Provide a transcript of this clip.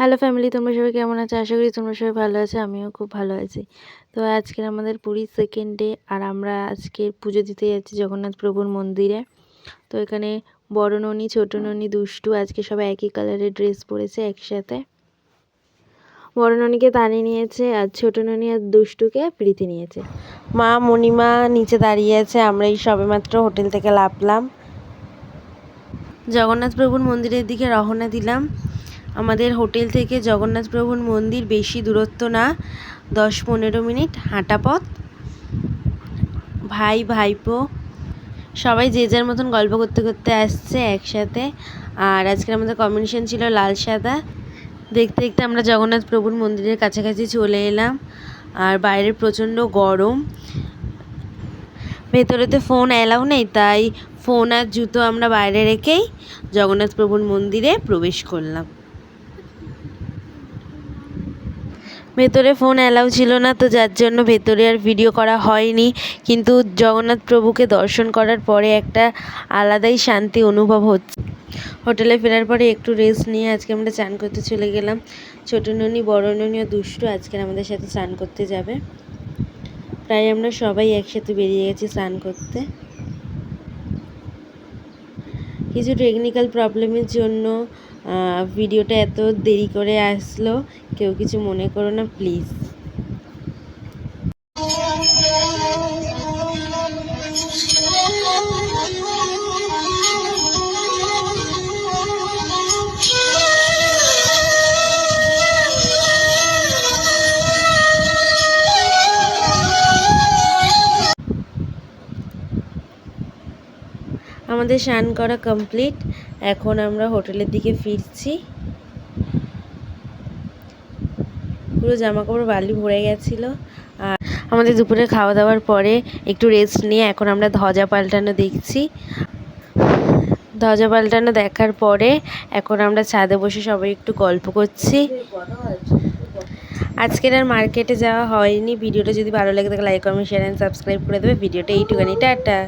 Hello family তোমরা সবাই কেমন আছো? আশা করি তোমরা সবাই ভালো আছো, আমিও খুব ভালো আছি। তো আজকের আমাদের পুরীর সেকেন্ড ডে আর আমরা আজকে পুজো দিতে যাচ্ছি জগন্নাথ প্রভুর মন্দিরে। তো এখানে বড় ননি, ছোট ননি, দুষ্টু আজকে সবাই একই কালারের ড্রেস পরেছে একসাথে। বড় ননিকে তানি নিয়েছে, আর ছোট ননি আর দুষ্টুকে প্রীতি নিয়েছে। মা মণিমা নিচে দাঁড়িয়ে আছে আমরা এই সবেমাত্র হোটেল থেকে লাভলাম জগন্নাথ প্রভুর মন্দিরের দিকে রওনা দিলাম। আমাদের হোটেল থেকে জগন্নাথ প্রভুর মন্দির বেশি দূরত্ব না। দশ পনেরো মিনিট হাঁটা পথ। ভাই, ভাইপো, সবাই যে যার মতন গল্প করতে করতে আসছে একসাথে। আর আজকে আমাদের কম্বিনেশন ছিল লাল সাদা। দেখতে দেখতে আমরা জগন্নাথ প্রভুর মন্দিরের কাছাকাছি চলে এলাম। আর বাইরে প্রচণ্ড গরম। ভেতরেতে ফোন অ্যালাউ নেই, তাই ফোন আর জুতো আমরা বাইরে রেখেই জগন্নাথ প্রভুর মন্দিরে প্রবেশ করলাম। ভেতরে ফোন অ্যালাউ ছিল না, তো যার জন্য ভেতরে আর ভিডিও করা হয়নি। কিন্তু জগন্নাথ প্রভুকে দর্শন করার পরে একটা আলাদাই শান্তি অনুভব হচ্ছে। হোটেলে ফেরার পরে একটু রেস্ট নিয়ে আজকে আমরা চান করতে চলে গেলাম। ছোটো ননি, বড় ননি ও দুষ্টু আজকে আমাদের সাথে স্নান করতে যাবে। প্রায় আমরা সবাই একসাথে বেরিয়ে গেছি স্নান করতে। কিছু টেকনিক্যাল প্রবলেমের জন্য ভিডিওটা এত দেরি করে আসলো কেউ কিছু মনে করো না প্লিজ আমাদের স্নান করা কমপ্লিট এখন আমরা হোটেলের দিকে ফিরছি। পুরো জামা কাপড় বালি ভরে গেছিল। আর আমাদের দুপুরে খাওয়া দাওয়ার পরে একটু রেস্ট নিয়ে এখন আমরা ধ্বজা পাল্টানো দেখছি। ধ্বজা পাল্টানো দেখার পরে এখন আমরা ছাদে বসে সবাই একটু গল্প করছি। আজকের আর মার্কেটে যাওয়া হয়নি। ভিডিওটা যদি ভালো লাগে তাহলে like comment share and subscribe করে দেবে। ভিডিওটা এইটুখানি। টাটা।